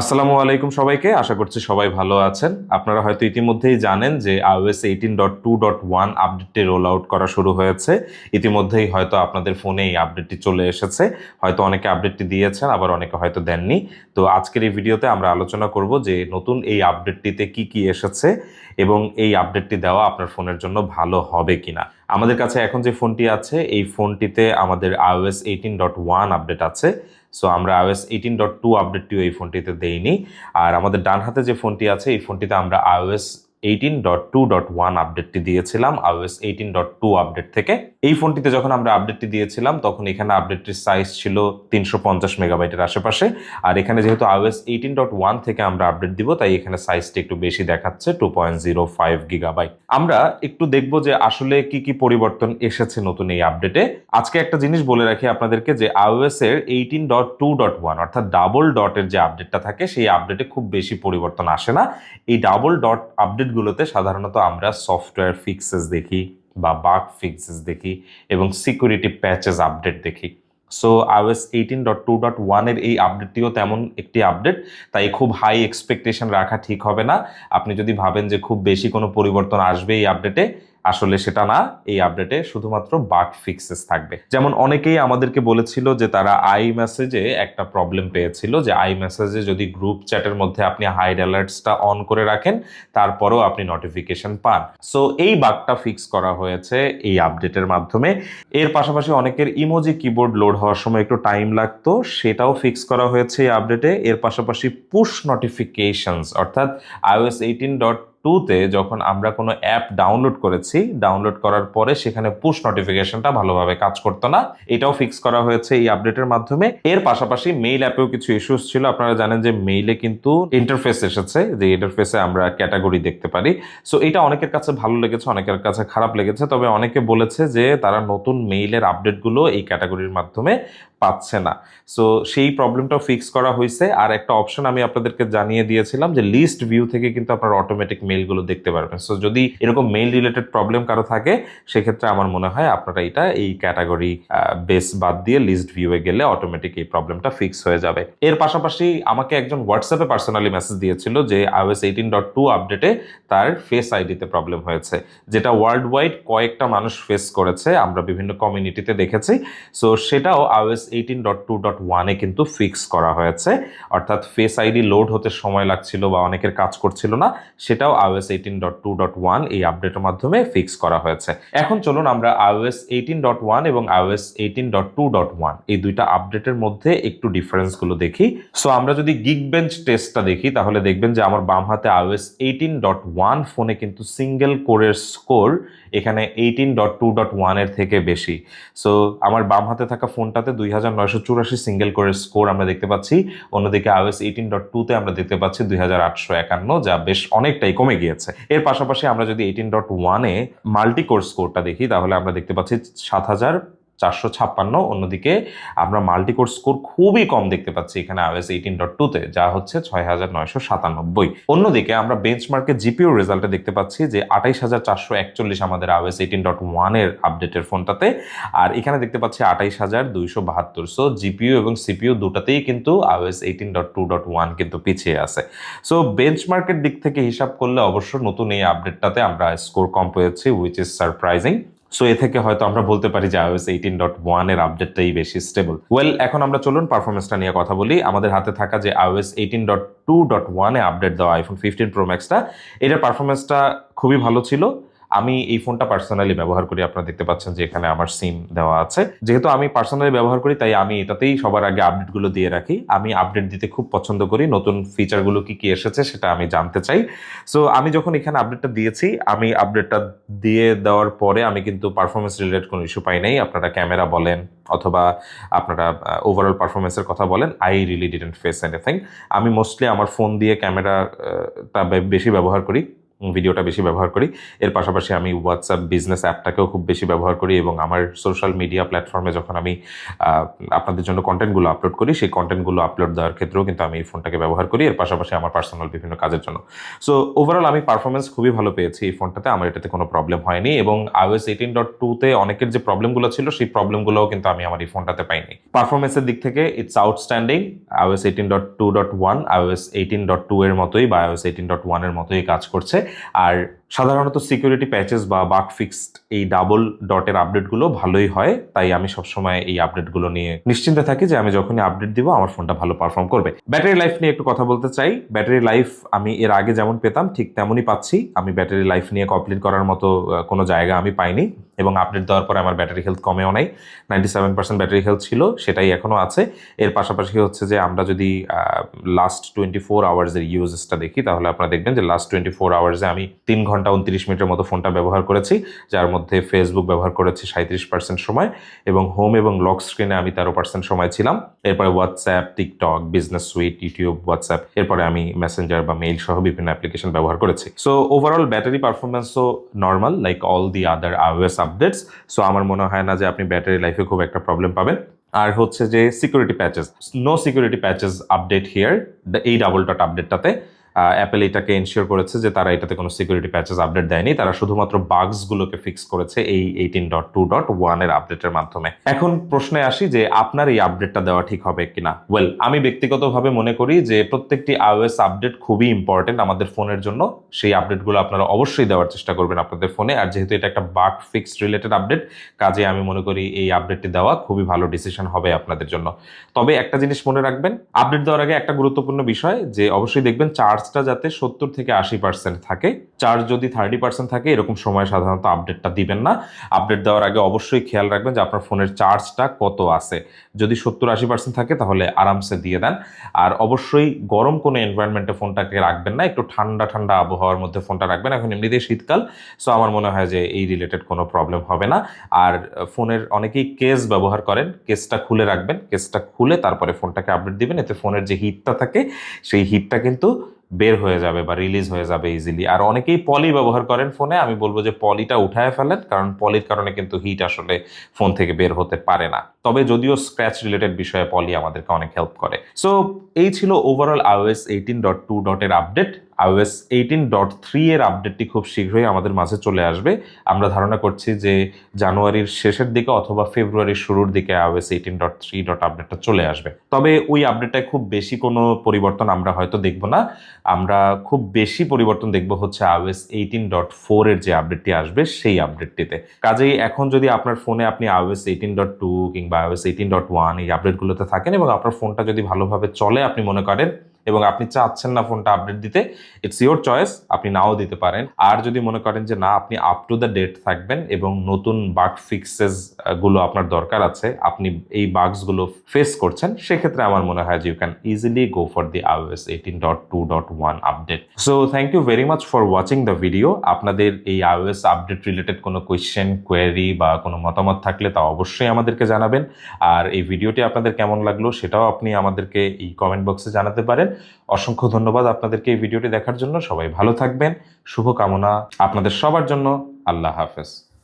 আসসালামু আলাইকুম সবাইকে। আশা করছি সবাই ভালো আছেন। আপনারা হয়তো ইতিমধ্যেই জানেন যে iOS eighteen dot two dot one আপডেটটি রোল আউট করা শুরু হয়েছে। ইতিমধ্যেই হয়তো আপনাদের ফোনে এই আপডেটটি চলে এসেছে। হয়তো অনেকে আপডেটটি দিয়েছেন, আবার অনেকে হয়তো দেননি। তো আজকের এই ভিডিওতে আমরা আলোচনা করব যে নতুন এই আপডেটটিতে কি কি এসেছে এবং এই আপডেটটি দেওয়া আপনার ফোনের জন্য ভালো হবে কিনা। আমাদের কাছে এখন যে ফোনটি আছে, এই ফোনটিতে আমাদের iOS eighteen dot one update আছে। সো আমরা আইওএস এইটিন ডট টু আপডেটটিও এই ফোনটিতে দেইনি। আর আমাদের ডান হাতে যে ফোনটি আছে, এই ফোনটিতে আমরা iOS eighteen dot two dot one আপডেটটি দিয়েছিলাম। IOS eighteen dot two update থেকে এই ফোনটিতে যখন আমরা আপডেটটি দিয়েছিলাম, তখন এখানে আপডেটটির সাইজ ছিল তিনশো পঞ্চাশ মেগাবাইটের আশেপাশে। আর এখানে যেহেতু iOS এইটিন ডট ওয়ান থেকে আমরা আপডেট দিব, তাই এখানে সাইজটি একটু বেশি দেখাচ্ছে two point zero five gigabyte আমরা একটু দেখব যে আসলে কি কি পরিবর্তন এসেছে নতুন এই আপডেটে আজকে একটা জিনিস বলে রাখি আপনাদেরকে যে iOS এর eighteen dot two dot one অর্থাৎ ডাবল ডটের যে আপডেটটা থাকে, সেই আপডেটে খুব বেশি পরিবর্তন আসে না। এই ডাবল ডট আপডেটগুলোতে সাধারণত আমরা সফটওয়্যার ফিক্সেস দেখি। বা বাগ ফিক্সেস দেখি এবং সিকিউরিটি প্যাচেস আপডেট দেখি। So iOS eighteen dot two dot ওয়ানের এই আপডেটটিও তেমন একটি আপডেট তাই খুব হাই এক্সপেকটেশন রাখা ঠিক হবে না। আপনি যদি ভাবেন যে খুব বেশি কোনো পরিবর্তন আসবে এই আপডেটে আসলে সেটা না, এই আপডেটে শুধুমাত্র বাগ ফিক্সেস থাকবে। যেমন অনেকেই আমাদেরকে বলেছিল যে তারা আই মেসেজে একটা প্রবলেম পেয়েছিল যে আই মেসেজে যদি গ্রুপ চ্যাটের মধ্যে আপনি হাইড অ্যালার্টসটা অন করে রাখেন, তারপরেও আপনি নোটিফিকেশন পান। সো এই বাগটা ফিক্স করা হয়েছে এই আপডেটের মাধ্যমে। এর পাশাপাশি অনেকের ইমোজি কিবোর্ড লোড হওয়ার সময় একটু টাইম লাগতো, সেটাও ফিক্স করা হয়েছে এই আপডেটে এর পাশাপাশি পুশ নোটিফিকেশনস অর্থাৎ আইওএস এইটিন ডট টুতে যখন আমরা কোনো অ্যাপ ডাউনলোড করেছি ডাউনলোড করার পরে সেখানে পুশ নোটিফিকেশনটা ভালোভাবে কাজ করতো না। এটাও ফিক্স করা হয়েছে এই আপডেটের মাধ্যমে। এর পাশাপাশি মেইল অ্যাপেও কিছু ইস্যুস ছিল। আপনারা জানেন যে মেইলে কিন্তু ইন্টারফেস এসেছে, যে ইন্টারফেসে আমরা ক্যাটাগরি দেখতে পারি। সো এটা অনেকের কাছে ভালো লেগেছে, অনেকের কাছে খারাপ লেগেছে। তবে অনেকে বলেছে যে তারা নতুন মেইলের আপডেটগুলো এই ক্যাটাগরির মাধ্যমে পাচ্ছে না। সো সেই প্রবলেমটাও ফিক্স করা হয়েছে। আর একটা অপশন আমি আপনাদেরকে জানিয়ে দিয়েছিলাম যে লিস্ট ভিউ থেকে কিন্তু আপনারা অটোমেটিক মেলগুলো দেখতে পারবেন। সো যদি এরকম মেইল রিলেটেড প্রবলেম কারও থাকে, সেক্ষেত্রে আমার মনে হয় আপনারা এটা এই ক্যাটাগরি বেস বাদ দিয়ে লিস্ট ভিউয়ে গেলে অটোমেটিক এই প্রবলেমটা ফিক্স হয়ে যাবে। এর পাশাপাশি আমাকে একজন হোয়াটসঅ্যাপে পার্সোনালি মেসেজ দিয়েছিল যে, iOS এইটিন ডট টু আপডেটে তার ফেস আইডিতে প্রবলেম হয়েছে, যেটা ওয়ার্ল্ড ওয়াইড কয়েকটা মানুষ ফেস করেছে। আমরা বিভিন্ন কমিউনিটিতে দেখেছি। সো সেটাও iOS eighteen dot two dot ওয়ানে কিন্তু ফিক্স করা হয়েছে। অর্থাৎ ফেস আইডি লোড হতে সময় লাগছিল বা অনেকের কাজ করছিল না, সেটাও iOS eighteen dot two dot one এই আপডেটের মাধ্যমে ফিক্স করা হয়েছে। এখন চলুন আমরা iOS এইটিন ডট ওয়ান এবং iOS eighteen dot two dot one এই দুইটা আপডেটের মধ্যে একটু ডিফারেন্সগুলো দেখি। সো আমরা যদি গিগ বেঞ্চ টেস্টটা দেখি, তাহলে দেখবেন যে আমার বাম হাতে iOS এইটিন ডট ওয়ান ফোনে কিন্তু সিঙ্গেল কোরের স্কোর এখানে এইটিন ডট টু ডট ওয়ানের থেকে বেশি। সো আমার বাম হাতে থাকা ফোনটাতে দুই হাজার নয়শো চুরাশি সিঙ্গেল করে স্কোর আমরা দেখতে পাচ্ছি। অন্যদিকে আইওএস এইটিন ডট টুতে আমরা দেখতে পাচ্ছি দুই হাজার আটশো একান্ন, যা বেশ অনেকটাই কমে গিয়েছে। এর পাশাপাশি আমরা যদি এইটিন ডট ওয়ানে মাল্টি কোর স্কোরটা দেখি, তাহলে আমরা দেখতে পাচ্ছি সাত হাজার চারশো ছাপ্পান্ন, অন্যদিকে আমরা মাল্টিকোর স্কোর খুবই কম দেখতে পাচ্ছি এখানে iOS এইটিন ডট টুতে যা হচ্ছে ছয় হাজার নয়শো সাতানব্বই। অন্যদিকে আমরা বেঞ্চমার্কে জিপিও রেজাল্টে দেখতে পাচ্ছি যে আঠাইশ হাজার চারশো একচল্লিশ আমাদের iOS এইটিন ডট ওয়ানের আপডেটের ফোনটাতে, আর এখানে দেখতে পাচ্ছি আঠাইশ হাজার দুইশো বাহাত্তর সো জিপিও এবং সিপিও দুটাতেই কিন্তু iOS eighteen dot two dot one কিন্তু পিছিয়ে আছে। সো বেঞ্চমার্কের দিক থেকে হিসাব করলে অবশ্য নতুন এই আপডেটটাতে আমরা স্কোর কম পেয়েছি উইচ ইজ সারপ্রাইজিং সো এ থেকে হয়তো আমরা বলতে পারি যে iOS এইটিন ডট ওয়ানের আপডেটটাই বেশি স্টেবল ওয়েল এখন আমরা চলুন পারফরমেন্সটা নিয়ে কথা বলি। আমাদের হাতে থাকা যে iOS eighteen dot two dot ওয়ানে আপডেট দেওয়া আইফোন ফিফটিন প্রো ম্যাক্সটা এটার পারফরমেন্সটা খুবই ভালো ছিল। আমি এই ফোনটা পার্সোনালি ব্যবহার করি। আপনারা দেখতে পাচ্ছেন যে এখানে আমার সিম দেওয়া আছে। যেহেতু আমি পার্সোনালি ব্যবহার করি, তাই আমি এটাতেই সবার আগে আপডেটগুলো দিয়ে রাখি। আমি আপডেট দিতে খুব পছন্দ করি। নতুন ফিচারগুলো কি কি এসেছে সেটা আমি জানতে চাই। সো আমি যখন এখানে আপডেটটা দিয়েছি, আমি আপডেটটা দিয়ে দেওয়ার পরে আমি কিন্তু পারফরমেন্স রিলেটেড কোনো ইস্যু পাই নাই। আপনারা ক্যামেরা বলেন অথবা আপনারা ওভারঅল পারফরমেন্সের কথা বলেন I really didn't face anything আমি মোস্টলি আমার ফোন দিয়ে ক্যামেরাটা বেশি ব্যবহার করি। ভিডিওটা বেশি ব্যবহার করি। এর পাশাপাশি আমি হোয়াটসঅ্যাপ বিজনেস অ্যাপটাকেও খুব বেশি ব্যবহার করি এবং আমার সোশ্যাল মিডিয়া প্ল্যাটফর্মে যখন আমি আপনাদের জন্য কন্টেন্টগুলো আপলোড করি, সেই কন্টেন্টগুলো আপলোড দেওয়ার ক্ষেত্রেও কিন্তু আমি এই ফোনটাকে ব্যবহার করি। এর পাশাপাশি আমার পার্সোনাল বিভিন্ন কাজের জন্য। সো ওভারঅল আমি পারফরমেন্স খুবই ভালো পেয়েছি এই ফোনটাতে আমার এটাতে কোনো প্রবলেম হয়নি এবং iOS এইটিন ডট টুতে অনেকের যে প্রবলেমগুলো ছিল, সেই প্রবলেমগুলোও কিন্তু আমি আমার এই ফোনটাতে পাইনি। পারফরমেন্সের দিক থেকে it's outstanding iOS eighteen dot two dot one iOS eighteen dot two এর মতোই বা iOS এইটিন ডট ওয়ানের মতোই কাজ করছে। আর সাধারণত সিকিউরিটি প্যাচেস বা বাক ফিক্সড এই ডাবল ডটের আপডেটগুলো ভালোই হয়, তাই আমি সবসময় এই আপডেটগুলো নিয়ে নিশ্চিন্তে থাকি যে আমি যখনই আপডেট দিব, আমার ফোনটা ভালো পারফর্ম করবে। ব্যাটারি লাইফ নিয়ে একটু কথা বলতে চাই। ব্যাটারি লাইফ আমি এর আগে যেমন পেতাম, ঠিক তেমনই পাচ্ছি। আমি ব্যাটারি লাইফ নিয়ে কমপ্লিট করার মতো কোনো জায়গা আমি পাইনি এবং আপডেট দেওয়ার পরে আমার ব্যাটারি হেলথ কমেও নাই। Ninety seven percent battery health ছিল, সেটাই এখনও আছে। এর পাশাপাশি হচ্ছে যে আমরা যদি লাস্ট টোয়েন্টি ফোর আওয়ার্সের ইউজেসটা দেখি, তাহলে আপনারা দেখবেন যে লাস্ট টোয়েন্টি ফোর আওয়ার্সে আমি তিন ঘণ্টা উনত্রিশ মিনিটের মতো ফোনটা ব্যবহার করেছি, যার মধ্যে ফেসবুক ব্যবহার করেছি সাঁত্রিশ পার্সেন্ট সময় এবং হোম এবং লক স্ক্রিনে আমি তেরো পার্সেন্ট সময় ছিলাম। এরপরে WhatsApp TikTok business suite YouTube WhatsApp এরপরে আমি মেসেঞ্জার বা মেইল সহ বিভিন্ন অ্যাপ্লিকেশন ব্যবহার করেছি। So overall battery পারফরমেন্সও normal like all the other iOS updates so আমার মনে হয় না যে আপনি ব্যাটারি লাইফে খুব একটা প্রবলেম পাবেন। আর হচ্ছে যে security patches no security patches update here এই ডাবল ডট আপডেটটাতে অ্যাপেল এটাকে এনশিওর করেছে যে তারা এটাতে কোনো সিকিউরিটি প্যাচেস আপডেট দেয়নি। তারা শুধুমাত্র বাগসগুলোকে ফিক্স করেছে এই এইটিন ডট টু ডট ওয়ানের আপডেটের মাধ্যমে। এখন প্রশ্নে আসি যে আপনার এই আপডেটটা দেওয়া ঠিক হবে কিনা? ওয়েল আমি ব্যক্তিগতভাবে মনে করি যে প্রত্যেকটি আইওএস আপডেট খুবই ইম্পর্টেন্ট আমাদের ফোনের জন্য। সেই আপডেটগুলো আপনারা অবশ্যই দেওয়ার চেষ্টা করবেন আপনাদের ফোনে। আর যেহেতু এটা একটা বাগ ফিক্স রিলেটেড আপডেট কাজে আমি মনে করি এই আপডেটটি দেওয়া খুবই ভালো ডিসিশন হবে আপনাদের জন্য। তবে একটা জিনিস মনে রাখবেন আপডেট দেওয়ার আগে একটা গুরুত্বপূর্ণ বিষয় যে অবশ্যই দেখবেন চার্জটা যাতে সত্তর থেকে আশি পার্সেন্ট থাকে। চার্জ যদি থার্টি পার্সেন্ট থাকে, এরকম সময় সাধারণত আপডেটটা দিবেন না। আপডেট দেওয়ার আগে অবশ্যই খেয়াল রাখবেন যে আপনার ফোনের চার্জটা কত আছে। যদি সত্তর আশি পার্সেন্ট থাকে, তাহলে আরামসে দিয়ে দেন। আর অবশ্যই গরম কোনো এনভায়রনমেন্টে ফোনটাকে রাখবেন না। একটু ঠান্ডা ঠান্ডা আবহাওয়ার মধ্যে ফোনটা রাখবেন। এখন এমনিতেই শীতকাল সো আমার মনে হয় যে এই রিলেটেড কোনো প্রবলেম হবে না। আর ফোনের অনেকেই কেস ব্যবহার করেন। কেসটা খুলে রাখবেন। কেসটা খুলে তারপরে ফোনটাকে আপডেট দিবেন। এতে ফোনের যে হিটটা থাকে, সেই হিটটা কিন্তু বের হয়ে যাবে বা রিলিজ হয়ে যাবে ইজিলি আর অনেকেই পলি ব্যবহার করেন ফোনে আমি বলব যে পলিটা উঠায় ফেলেন, কারণ পলির কারণে কিন্তু হিট আসলে ফোন থেকে বের হতে পারে না। তবে যদিও স্ক্র্যাচ রিলেটেড বিষয়ে পলি আমাদেরকে অনেক হেল্প করে। সো এই ছিল overall iOS eighteen dot two ডটের update iOS eighteen dot three এর আপডেটটি খুব শীঘ্রই আমাদের মাঝে চলে আসবে। আমরা ধারণা করছি যে জানুয়ারির শেষের দিকে অথবা ফেব্রুয়ারির শুরুর দিকে iOS eighteen dot three dot আপডেটটা চলে আসবে। তবে ওই আপডেটটায় খুব বেশি কোনো পরিবর্তন আমরা হয়তো দেখব না। আমরা খুব বেশি পরিবর্তন দেখব হচ্ছে আইওএস এইটিন ডট ফোর এর যে আপডেটটি আসবে সেই আপডেটটিতে কাজেই এখন যদি আপনার ফোনে আপনি আইওএস এইটিন ডট টু কিংবা আইওএস এইটিন ডট ওয়ান এই আপডেটগুলোতে থাকেন এবং আপনার ফোনটা যদি ভালোভাবে চলে, আপনি মনে করেন এবং আপনি চাচ্ছেন না ফোনটা আপডেট দিতে ইটস ইওর চয়েস আপনি নাও দিতে পারেন। আর যদি মনে করেন যে না, আপনি আপ টু দ্য ডেট থাকবেন এবং নতুন বাগ ফিক্সেসগুলো আপনার দরকার আছে, আপনি এই বাগসগুলো ফেস করছেন, সেক্ষেত্রে আমার মনে হয় যে you can easily go for the iOS eighteen dot two dot one update so thank you very much for watching the video আপনাদের এই আইওএস আপডেট রিলেটেড কোনো কোয়েশ্চেন কোয়েরি বা কোনো মতামত থাকলে তা অবশ্যই আমাদেরকে জানাবেন। আর এই ভিডিওটি আপনাদের কেমন লাগল সেটাও আপনি আমাদেরকে এই কমেন্ট বক্সে জানাতে পারেন। অসংখ্য ধন্যবাদ আপনাদেরকে এই ভিডিওটি দেখার জন্য। সবাই ভালো থাকবেন। শুভকামনা আপনাদের সবার জন্য। আল্লাহ হাফেজ।